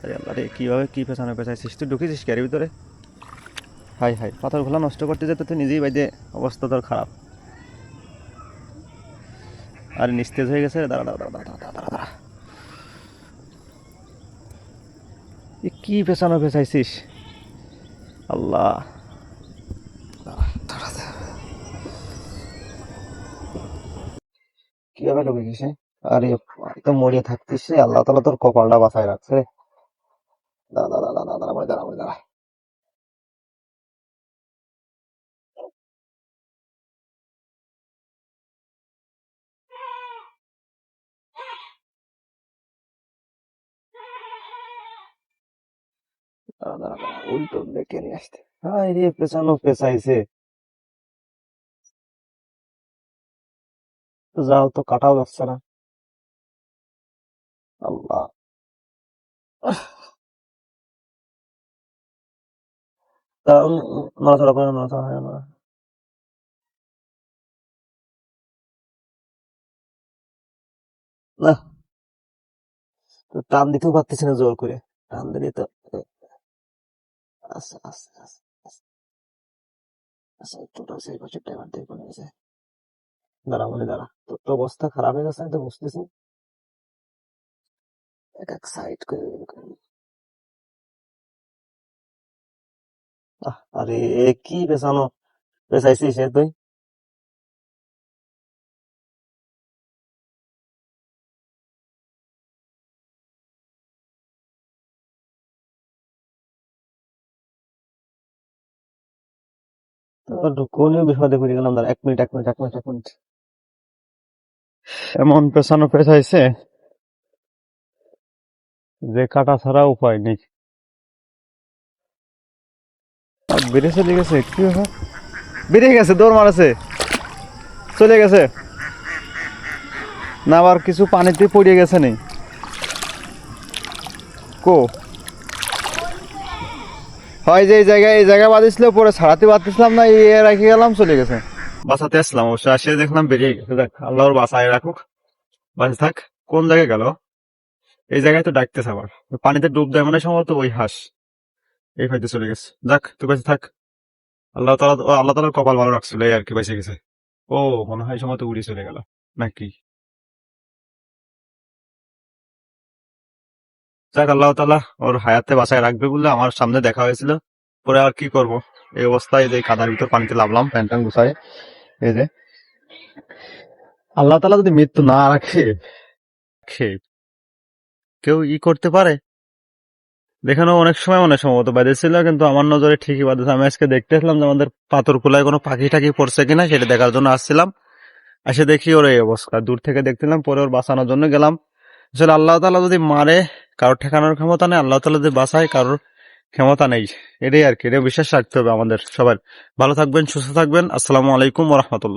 আরে আল্লাহ রে কীভাবে কী পেছানো পেছাইছিস? তুই ঢুকেছিস ক্যারি ভিতরে? হাই হাই পাথরগুলো নষ্ট করতে যেতে তুই নিজেই বাইদে অবস্থা তোর খারাপ। আরে নিস্তেজ হয়ে গেছে দাঁড়া দাঁড়া দাঁড়া দাঁড়া দাঁড়া দাঁড়া। কি পেছানো পেছাইছিস? আল্লাহ। কিভাবে ঢুকে গেছে আরে তো মরিয়ে থাকতিস রে আল্লাহ তালা তোর কপালটা বাঁচায় রাখছে রে দাঁড়া দাঁড়া দাঁড়া দাঁড়া বলে দাঁড়া বলে দাঁড়া দাঁড়া দাঁড়া উল্টো ডেকে নিয়ে আসতে হ্যাঁ রে পেছানো পেছাইছে যাও তো কাটাও যাচ্ছে না। আল্লাহ। তা উম, উম, নড়াচড়া করে না, নড়াচড়া হয় না। না। টান দিতেও পারতেছি না জোর করে। টান দিলে তো আচ্ছা আচ্ছা আচ্ছা আচ্ছা। একটু সেই বছর টাইমার দিয়ে করে গেছে দাঁড়া বলে দাঁড়া। তোর তো অবস্থা খারাপ হয়ে গেছে তো বুঝতেছি। এক এক সাইড করে আরে কি পেছানো? পেছাইছিস তুই? কোন বিপদে পড়ে গেলাম, দাঁড়া। এক মিনিট এক মিনিট এক মিনিট এক মিনিট। এমন পেছানো পেছাইছে যে কাটা ছাড়া উপায় নেই। বেড়ে চলে গেছে কি বেরিয়ে গেছে, দৌড় মারাছে। চলে গেছে। না, আবার কিছু পানিতে পড়ে গেছে নেই কো? হয় যে, এই জায়গায় এই জায়গায় বাঁধিছিল, পরে ছাড়াতে পারতেছিলাম না, এই রেখে গেলাম, চলে গেছে। বাসাতে আসলাম অবশ্য আসে দেখলাম বেরিয়ে গেছে। দেখ, আল্লাহর বাসায় রাখুক। বাসে থাক, কোন জায়গায় গেল? এই জায়গায় তো ডাকতেছে আবার। পানিতে ডুব দেয় মানে সম্ভবত ওই হাঁস। এই ফাইতে চলে গেছে। যাক, তুই বেঁচে থাক। আল্লাহ তালা আল্লাহ তালার কপাল ভালো রাখছিল, এই আর কি বেঁচে গেছে। ও, মনে হয় সময় তো উড়ে চলে গেল। নাকি? যাক, আল্লাহ তালা ওর হায়াতে বাসায় রাখবে বলে আমার সামনে দেখা হয়েছিল। পরে আর কি করব? এই অবস্থায় যে কাদার ভিতর পানিতে লাভলাম প্যান্ট গুছাই এই যে। আল্লাহ তালা যদি মৃত্যু না রাখে কেউ ই করতে পারে? দেখানো অনেক সময় অনেক সম্ভবত বেঁধেছিল কিন্তু আমার নজরে ঠিকই বাঁধেছে আমি আজকে দেখতে আসলাম যে আমাদের পাথর কুলায় কোনো পাখি টাকি পড়ছে কিনা, সেটা দেখার জন্য আসছিলাম। এসে দেখি ওর এই অবস্থা। দূর থেকে দেখছিলাম পরে ওর বাঁচানোর জন্য গেলাম। আসলে আল্লাহ তালা যদি মারে, কারোর ঠেকানোর ক্ষমতা নেই, আল্লাহ তালা যদি বাঁচায়, কারোর ক্ষমতা নেই। এটাই আর কি এটা বিশ্বাস রাখতে হবে আমাদের সবার ভালো থাকবেন, সুস্থ থাকবেন। আসসালামু আলাইকুম রহমতুল্লাহ।